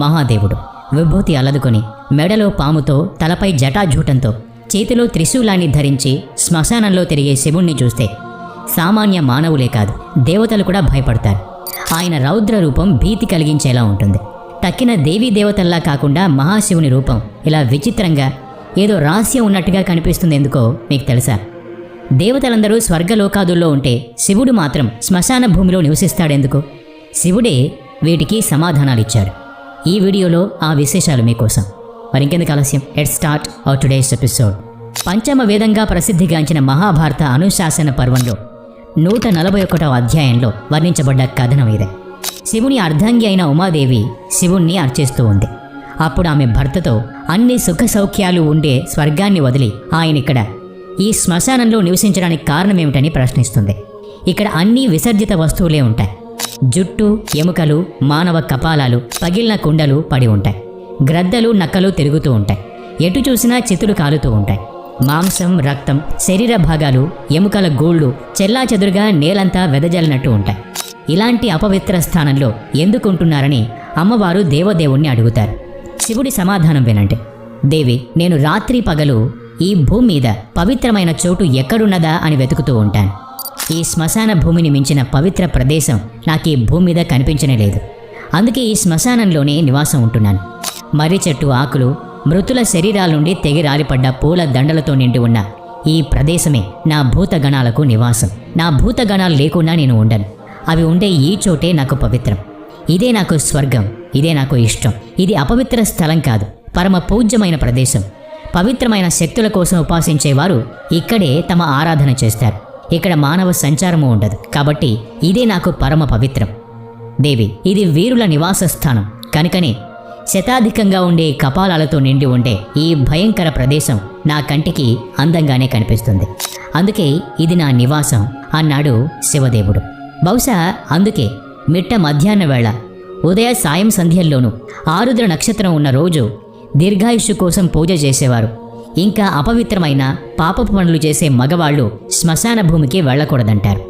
మహాదేవుడు. విభూతి అలదుకొని మెడలో పాముతో తలపై జటాజూటంతో చేతిలో త్రిశూలాన్ని ధరించి శ్మశానంలో తిరిగే శివుణ్ణి చూస్తే సామాన్య మానవులే కాదు దేవతలు కూడా భయపడతారు. ఆయన రౌద్ర రూపం భీతి కలిగించేలా ఉంటుంది. తక్కిన దేవీ దేవతల్లా కాకుండా మహాశివుని రూపం ఇలా విచిత్రంగా ఏదో రహస్యం ఉన్నట్టుగా కనిపిస్తుంది ఎందుకో మీకు తెలుసా? దేవతలందరూ స్వర్గలోకాదుల్లో ఉంటే శివుడు మాత్రం శ్మశాన భూమిలో నివసిస్తాడెందుకు? శివుడే వీటికి సమాధానాలిచ్చాడు. ఈ వీడియోలో ఆ విశేషాలు మీకోసం. మరి ఇంకెందుకు ఆలస్యం? At start our today's episode పంచమ వేదంగా ప్రసిద్ధిగాంచిన మహాభారత అనుశాసన పర్వంలో నూట నలభై ఒకటవ అధ్యాయంలో వర్ణించబడ్డ కథనం ఇదే. శివుని అర్ధాంగి అయిన ఉమాదేవి శివుణ్ణి అర్చిస్తూ ఉంది. అప్పుడు ఆమె భర్తతో అన్ని సుఖ సౌఖ్యాలు ఉండే స్వర్గాన్ని వదిలి ఆయన ఇక్కడ ఈ శ్మశానంలో నివసించడానికి కారణమేమిటని ప్రశ్నిస్తుంది. ఇక్కడ అన్ని విసర్జిత వస్తువులే ఉంటాయి. జుట్టు ఎముకలు మానవ కపాలాలు పగిలిన కుండలు పడి ఉంటాయి. గ్రద్దలు నక్కలు తిరుగుతూ ఉంటాయి. ఎటు చూసినా చితులు కాలుతూ ఉంటాయి. మాంసం రక్తం శరీర భాగాలు ఎముకల గూళ్ళు చెల్లా చెదురుగా నేలంతా వెదజల్లినట్టు ఉంటాయి. ఇలాంటి అపవిత్ర స్థానంలో ఎందుకుంటున్నారని అమ్మవారు దేవదేవుణ్ణి అడుగుతారు. శివుడి సమాధానం వినండి. దేవి నేను రాత్రి పగలు ఈ భూమి మీద పవిత్రమైన చోటు ఎక్కడున్నదా అని వెతుకుతూ ఉంటాను. ఈ శ్మశాన భూమిని మించిన పవిత్ర ప్రదేశం నాకు ఈ భూమి మీద కనిపించనే లేదు. అందుకే ఈ శ్మశానంలోనే నివాసం ఉంటున్నాను. మర్రి చెట్టు ఆకులు మృతుల శరీరాల నుండి తెగి రాలిపడ్డ పూల దండలతో నిండి ఉన్న ఈ ప్రదేశమే నా భూతగణాలకు నివాసం. నా భూతగణాలు లేకుండా నేను ఉండను. అవి ఉండే ఈ చోటే నాకు పవిత్రం. ఇదే నాకు స్వర్గం ఇదే నాకు ఇష్టం. ఇది అపవిత్ర స్థలం కాదు పరమ పూజ్యమైన ప్రదేశం. పవిత్రమైన శక్తుల కోసం ఉపాసించేవారు ఇక్కడే తమ ఆరాధన చేస్తారు. ఇక్కడ మానవ సంచారము ఉండదు. కాబట్టి ఇదే నాకు పరమ పవిత్రం. దేవి ఇది వీరుల నివాస స్థానం. కనుకనే శతాధికంగా ఉండే కపాలాలతో నిండి ఉండే ఈ భయంకర ప్రదేశం నా కంటికి అందంగానే కనిపిస్తుంది. అందుకే ఇది నా నివాసం అన్నాడు శివదేవుడు. బహుశా అందుకే మిట్ట మధ్యాహ్న వేళ ఉదయ సాయం సంధ్యల్లోనూ ఆరుద్ర నక్షత్రం ఉన్న రోజు దీర్ఘాయుష్షు కోసం పూజ చేసేవారు. ఇంకా అపవిత్రమైన పాపపు పనులు చేసే మగవాళ్ళు శ్మశాన భూమికి వెళ్ళకూడదంటారు.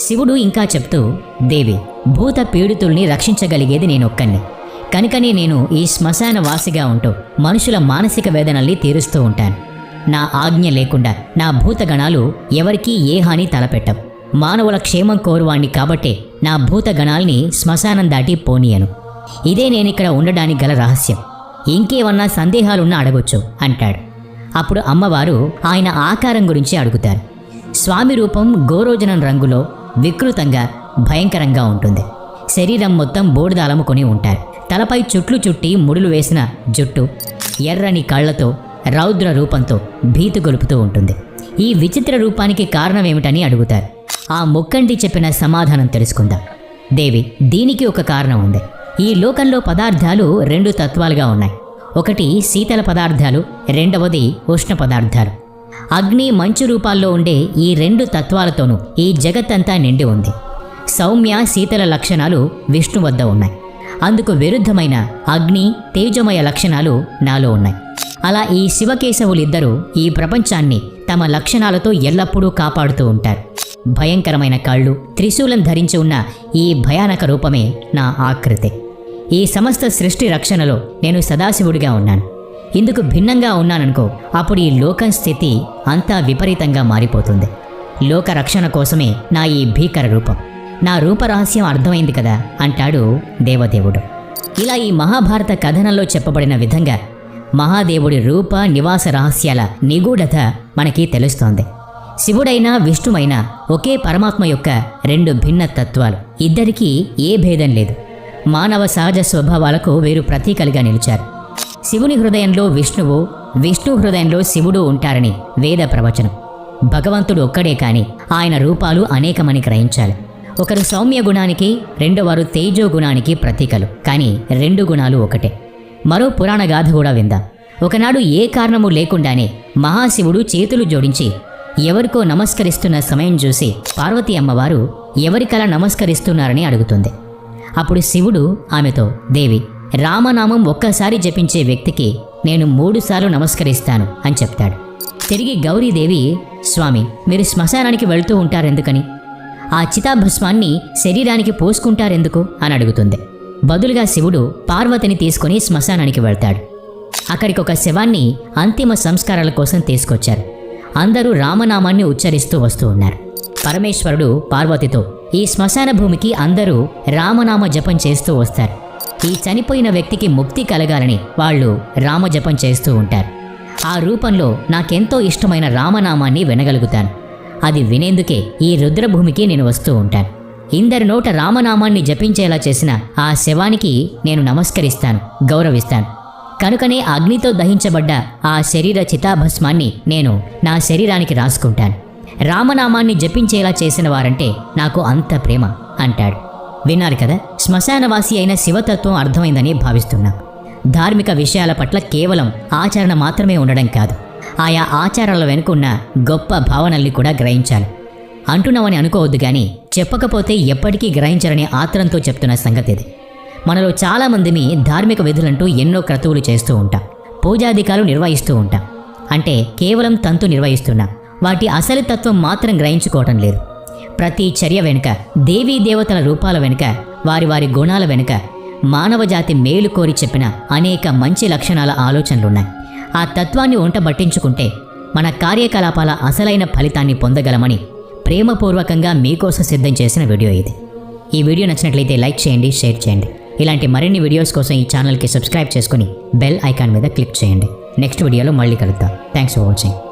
శివుడు ఇంకా చెప్తూ దేవి భూత పీడితుల్ని రక్షించగలిగేది నేనొక్కన్ని కనుకనే నేను ఈ శ్మశాన వాసిగా ఉంటూ మనుషుల మానసిక వేదనల్ని తీరుస్తూ ఉంటాను. నా ఆజ్ఞ లేకుండా నా భూతగణాలు ఎవరికీ ఏ హాని తలపెట్టం మానవుల క్షేమం కోరువాణ్ణి కాబట్టే నా భూతగణాల్ని శ్మశానం దాటి పోనీయను. ఇదే నేనిక్కడ ఉండడానికి గల రహస్యం. ఇంకేమన్నా సందేహాలున్నా అడగొచ్చు అంటాడు. అప్పుడు అమ్మవారు ఆయన ఆకారం గురించి అడుగుతారు. స్వామి రూపం గోరోజనం రంగులో వికృతంగా భయంకరంగా ఉంటుంది. శరీరం మొత్తం బోడిదాలముకొని ఉంటారు. తలపై చుట్లు చుట్టి ముడులు వేసిన జుట్టు ఎర్రని కళ్ళతో రౌద్ర రూపంతో భీతి గొలుపుతూ ఉంటుంది. ఈ విచిత్ర రూపానికి కారణమేమిటని అడుగుతారు. ఆ ముక్కంటి చెప్పిన సమాధానం తెలుసుకుందాం. దేవి దీనికి ఒక కారణం ఉంది. ఈ లోకంలో పదార్థాలు రెండు తత్వాలుగా ఉన్నాయి. ఒకటి శీతల పదార్థాలు రెండవది ఉష్ణ పదార్థాలు. అగ్ని మంచు రూపాల్లో ఉండే ఈ రెండు తత్వాలతోనూ ఈ జగత్తంతా నిండి ఉంది. సౌమ్య శీతల లక్షణాలు విష్ణు వద్ద ఉన్నాయి. అందుకు విరుద్ధమైన అగ్ని తేజమయ లక్షణాలు నాలో ఉన్నాయి. అలా ఈ శివకేశవులిద్దరూ ఈ ప్రపంచాన్ని తమ లక్షణాలతో ఎల్లప్పుడూ కాపాడుతూ ఉంటారు. భయంకరమైన కళ్ళు త్రిశూలం ధరించి ఉన్న ఈ భయానక రూపమే నా ఆకృతి. ఈ సమస్త సృష్టి రక్షణలో నేను సదాశివుడిగా ఉన్నాను. ఇందుకు భిన్నంగా ఉన్నాననుకో అప్పుడు ఈ లోకం స్థితి అంతా విపరీతంగా మారిపోతుంది. లోక రక్షణ కోసమే నా ఈ భీకర రూపం. నా రూపరహస్యం అర్థమైంది కదా అంటాడు దేవదేవుడు. ఇలా ఈ మహాభారత కథనంలో చెప్పబడిన విధంగా మహాదేవుడి రూప నివాస రహస్యాల నిగూఢత మనకి తెలుస్తోంది. శివుడైనా విష్ణువైనా ఒకే పరమాత్మ యొక్క రెండు భిన్న తత్వాలు. ఇద్దరికీ ఏ భేదం లేదు. మానవ సహజ స్వభావాలకు వీరు ప్రతీకలుగా నిలిచారు. శివుని హృదయంలో విష్ణువు విష్ణు హృదయంలో శివుడు ఉంటారని వేద ప్రవచనం. భగవంతుడు ఒక్కడే కాని ఆయన రూపాలు అనేకమని గ్రహించాలి. ఒకరు సౌమ్య గుణానికి రెండోవారు తేజో గుణానికి ప్రతీకలు. కానీ రెండు గుణాలు ఒకటే. మరో పురాణ గాథ కూడా విందాం. ఒకనాడు ఏ కారణము లేకుండానే మహాశివుడు చేతులు జోడించి ఎవరికో నమస్కరిస్తున్న సమయం చూసి పార్వతీ అమ్మవారు ఎవరికలా నమస్కరిస్తున్నారని అడుగుతుంది. అప్పుడు శివుడు ఆమెతో దేవి రామనామం ఒక్కసారి జపించే వ్యక్తికి నేను మూడుసార్లు నమస్కరిస్తాను అని చెప్తాడు. తిరిగి గౌరీదేవి స్వామి మీరు శ్మశానానికి వెళ్తూ ఉంటారెందుకని? ఆ చితాభస్మాన్ని శరీరానికి పోసుకుంటారెందుకు? అని అడుగుతుంది. బదులుగా శివుడు పార్వతిని తీసుకుని శ్మశానానికి వెళ్తాడు. అక్కడికి ఒక శవాన్ని అంతిమ సంస్కారాల కోసం తీసుకొచ్చారు. అందరూ రామనామాన్ని ఉచ్చరిస్తూ వస్తూ ఉన్నారు. పరమేశ్వరుడు పార్వతితో ఈ శ్మశాన భూమికి అందరూ రామనామ జపం చేస్తూ వస్తారు. ఈ చనిపోయిన వ్యక్తికి ముక్తి కలగాలని వాళ్ళు రామజపం చేస్తూ ఉంటారు. ఆ రూపంలో నాకెంతో ఇష్టమైన రామనామాన్ని వినగలుగుతాను. అది వినేందుకే ఈ రుద్రభూమికి నేను వస్తూ ఉంటాను. ఇందరి నోట రామనామాన్ని జపించేలా చేసిన ఆ శవానికి నేను నమస్కరిస్తాను గౌరవిస్తాను. కనుకనే అగ్నితో దహించబడ్డ ఆ శరీర చితాభస్మాన్ని నేను నా శరీరానికి రాసుకుంటాను. రామనామాన్ని జపించేలా చేసిన వారంటే నాకు అంత ప్రేమ అంటాడు. విన్నారు కదా శ్మశానవాసి అయిన శివతత్వం అర్థమైందని భావిస్తున్నాం. ధార్మిక విషయాల పట్ల కేవలం ఆచరణ మాత్రమే ఉండడం కాదు ఆయా ఆచారాల వెనుకున్న గొప్ప భావనల్ని కూడా గ్రహించాలి. అంటున్నామని అనుకోవద్దు కానీ చెప్పకపోతే ఎప్పటికీ గ్రహించరనే ఆత్రంతో చెప్తున్న సంగతి ఇది. మనలో చాలామందిని ధార్మిక విధులంటూ ఎన్నో క్రతువులు చేస్తూ ఉంటాం పూజాధికాలు నిర్వహిస్తూ ఉంటాం. అంటే కేవలం తంతు నిర్వహిస్తున్నాం వాటి అసలు తత్వం మాత్రం గ్రహించుకోవటం లేదు. ప్రతి చర్య వెనుక దేవీ దేవతల రూపాల వెనుక వారి వారి గుణాల వెనుక మానవ జాతి మేలు కోరి చెప్పిన అనేక మంచి లక్షణాల ఆలోచనలున్నాయి. ఆ తత్వాన్ని వంట పట్టించుకుంటే మన కార్యకలాపాల అసలైన ఫలితాన్ని పొందగలమని ప్రేమపూర్వకంగా మీకోసం సిద్ధం చేసిన వీడియో ఇది. ఈ వీడియో నచ్చినట్లయితే లైక్ చేయండి షేర్ చేయండి. ఇలాంటి మరిన్ని వీడియోస్ కోసం ఈ ఛానల్కి సబ్స్క్రైబ్ చేసుకుని బెల్ ఐకాన్ మీద క్లిక్ చేయండి. నెక్స్ట్ వీడియోలో మళ్ళీ కలుద్దాం. Thanks for watching.